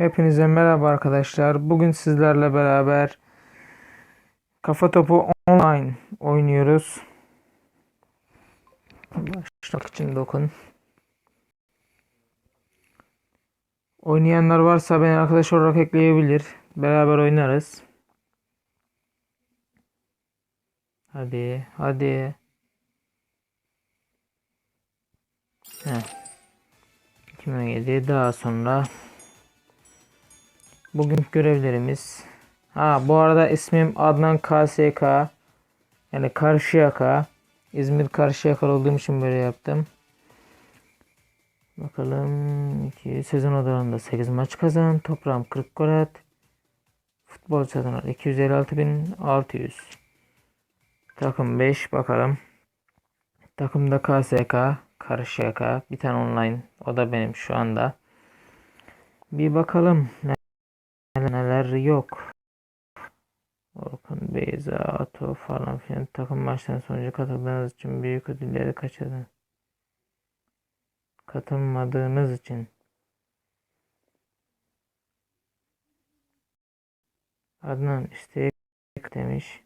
Hepinize merhaba arkadaşlar. Bugün sizlerle beraber Kafa Topu Online oynuyoruz. Başlamak için dokun. Oynayanlar varsa beni arkadaş olarak ekleyebilir. Beraber oynarız. Hadi, hadi. Heh. Kime geldi? Daha sonra Bugün görevlerimiz. Ha bu arada ismim Adnan KSK. Yani Karşıyaka. İzmir Karşıyaka olduğum için böyle yaptım. Bakalım. iki sezon odalarında 8 maç kazan. Toprağım 40 gol at. Futbol satınlar 256.600. Takım 5 bakalım. Takımda KSK. Karşıyaka. Bir tane online. O da benim şu anda. Bir bakalım. Neler yok. Orkun, Beyza, Ato falan filan takım maçlarına sonucu katıldığınız için büyük ödülleri kaçırdın. Katılmadığınız için. Adnan istek demiş.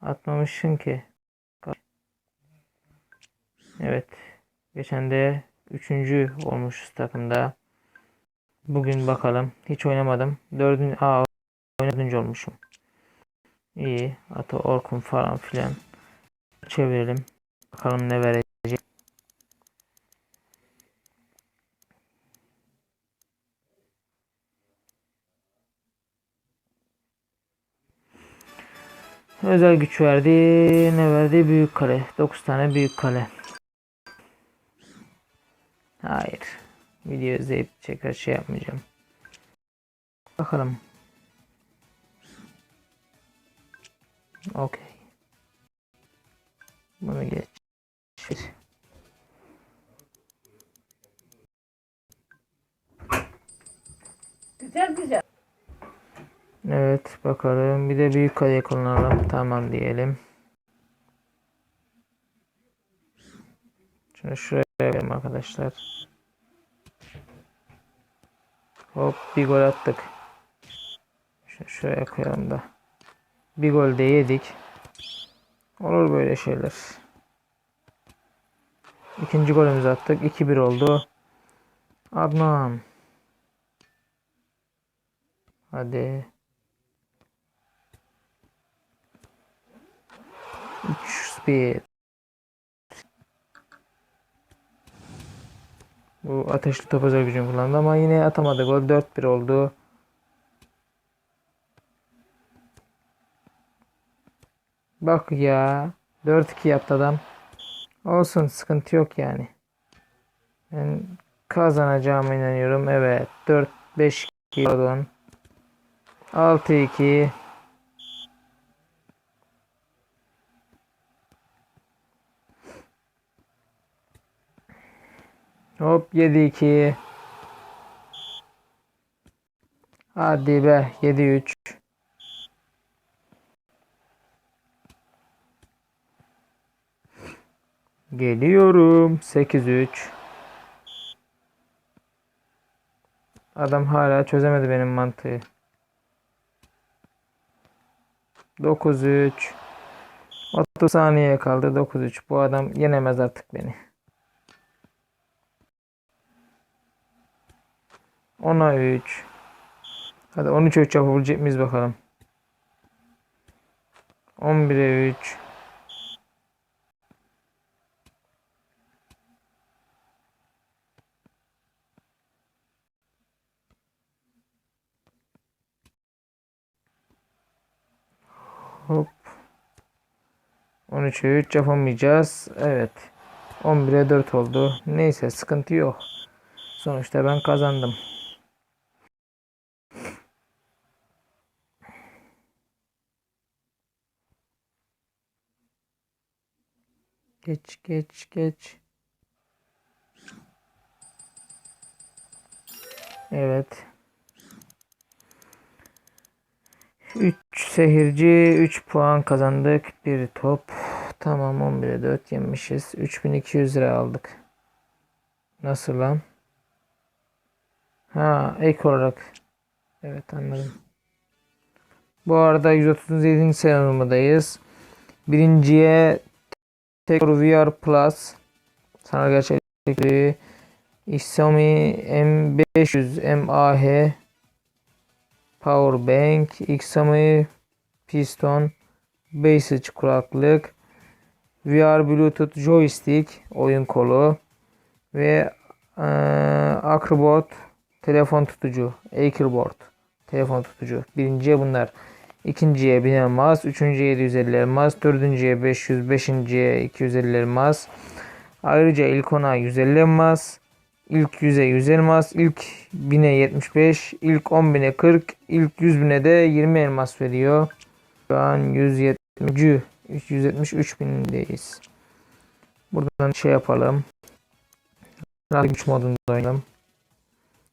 Atmamışsın ki. Evet. Geçen de üçüncü olmuşuz takımda. Bugün bakalım. Hiç oynamadım. Dördüncü, aa, dördüncü olmuşum. İyi. Ata Orkun falan filan. Çevirelim. Bakalım ne verecek. Özel güç verdi. Ne verdi? Büyük kale. 9 tane büyük kale. Hayır. Video izleyip tekrar şey yapmayacağım. Bakalım. Okey. Bunu geç. Güzel güzel. Evet bakalım. Bir de büyük kale kullanalım. Tamam diyelim. Şunu şuraya koyalım arkadaşlar. Hop bir gol attık. Şunu şuraya koyalım da. Bir gol de yedik. Olur böyle şeyler. İkinci golümüzü attık. 2-1 oldu. Adnan. Hadi. 3-1. Bu ateşli top özel gücünü kullandı ama yine atamadı. Gol 4-1 oldu. Bak ya. 4-2 yaptı adam. Olsun sıkıntı yok yani. Ben kazanacağıma inanıyorum. Evet. 4-5 pardon. 6-2 Hop 7-2 Hadi be 7-3 Geliyorum 8-3 Adam hala çözemedi benim mantığı. 9-3 30 saniye kaldı 9-3 bu adam yenemez artık beni 10'a 3. Hadi 13'e 3 yapabilecek miyiz bakalım. 11'e 3. Hop. 13'e 3 yapamayacağız. Evet. 11'e 4 oldu. Neyse sıkıntı yok. Sonuçta ben kazandım. Geç geç geç. Evet. 3 seyirci 3 puan kazandık. Bir top. Tamam 11'e 4 yemişiz. 3200 lira aldık. Nasıl lan? Ha ek olarak Evet anladım. Bu arada 137. sezonundayız. Birinciye Tekrar VR Plus. Sanal gerçekliği Xiaomi M500 MAH Power Bank. Xiaomi Piston. Basic kulaklık. VR Bluetooth joystick. Oyun kolu. Ve eee Acrobat telefon tutucu. Acroboard telefon tutucu. Birinciye bunlar ikinciye 1000 elmas üçüncüye 750 elmas dördüncüye 500 beşinciye 250 elmas ayrıca ilk ona 150 elmas ilk 100'e 100 elmas ilk 1000'e 75 ilk 10.000'e 40 ilk 100.000'e de 20 elmas veriyor şu an 170 173 bindeyiz buradan şey yapalım Rally güç modunda oynayalım.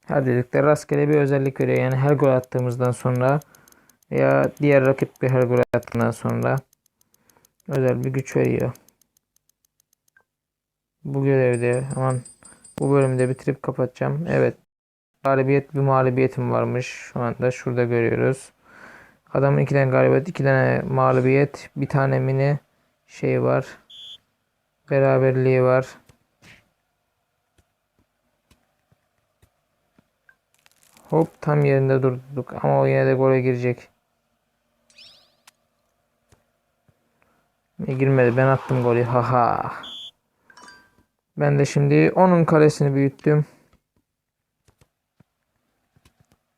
Her dedikleri rastgele bir özellik veriyor. Yani her gol attığımızdan sonra veya diğer rakip bir her gol attığından sonra özel bir güç veriyor. Bu görevde aman bu bölümü de bitirip kapatacağım. Evet. Galibiyet bir mağlubiyetim varmış. Şu anda şurada görüyoruz. Adamın iki tane galibiyet, iki tane mağlubiyet, bir tane mini şey var. Beraberliği var. Hop tam yerinde durduk ama o yine de gole girecek. E, girmedi ben attım golü haha. Ben de şimdi onun kalesini büyüttüm.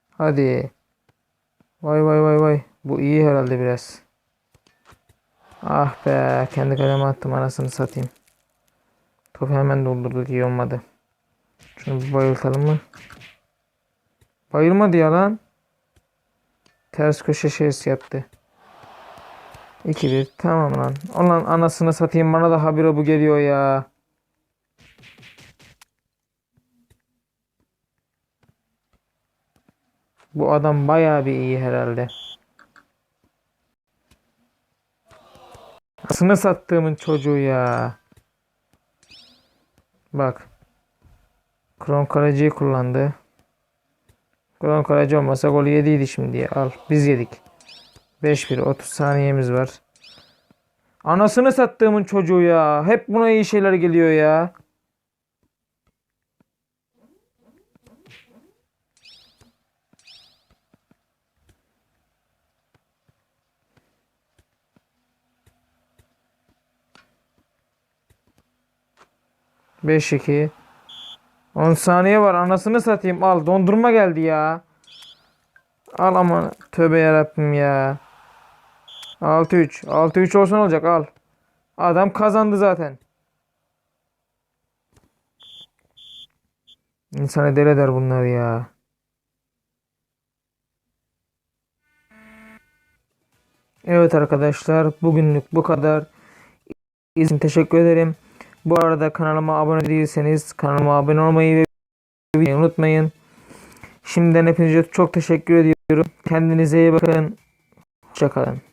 Hadi. Vay vay vay vay. Bu iyi herhalde biraz. Ah be kendi kaleme attım anasını satayım. Topu hemen doldurduk iyi olmadı. Şunu bir bayıltalım mı? Bayılmadı ya lan. Ters köşe şeysi yaptı. 2-1 tamam lan. Ulan anasını satayım bana da habire bu geliyor ya. Bu adam bayağı bir iyi herhalde. Anasını sattığımın çocuğu ya. Bak. Kron Kaleci'yi kullandı. Kron Kaleci olmasa golü yediydi şimdi. Al biz yedik. 5-1 30 saniyemiz var. Anasını sattığımın çocuğu ya. Hep buna iyi şeyler geliyor ya. Beş iki. 10 saniye var anasını satayım al dondurma geldi ya. Al ama tövbe yarabbim ya. 6-3 6-3 olsun olacak al. Adam kazandı zaten. İnsanı deli eder bunlar ya. Evet arkadaşlar bugünlük bu kadar. İzin teşekkür ederim. Bu arada kanalıma abone değilseniz kanalıma abone olmayı ve videoyu unutmayın. Şimdiden hepinize çok teşekkür ediyorum. Kendinize iyi bakın. Hoşçakalın.